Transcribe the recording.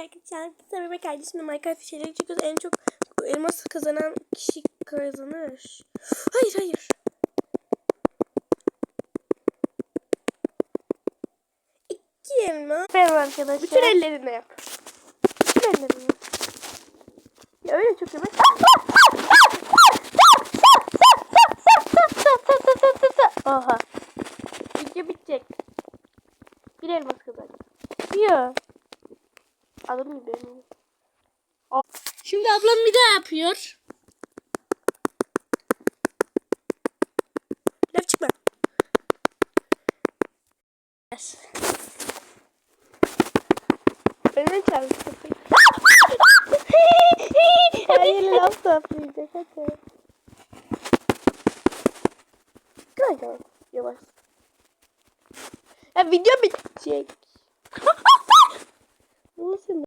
Biz ve kardeşimle Minecraft içeriği çekiyoruz. En çok elmas kazanan kişi kazanır. Hayır hayır. İki elma. Merhaba arkadaşlar. Bütün ellerine yap. Bütün ellerine yap. Ya öyle çok yavaş. Oha. Video bitecek. Bir elmas kazanacak. Yok. Adım gibi. Şimdi ablam bir daha yapıyor. Laf çıkma. Önüne çarptı kapıyı. Hayır laf toplayacak hadi. Kanka yavaş. Ya video bitecek. просим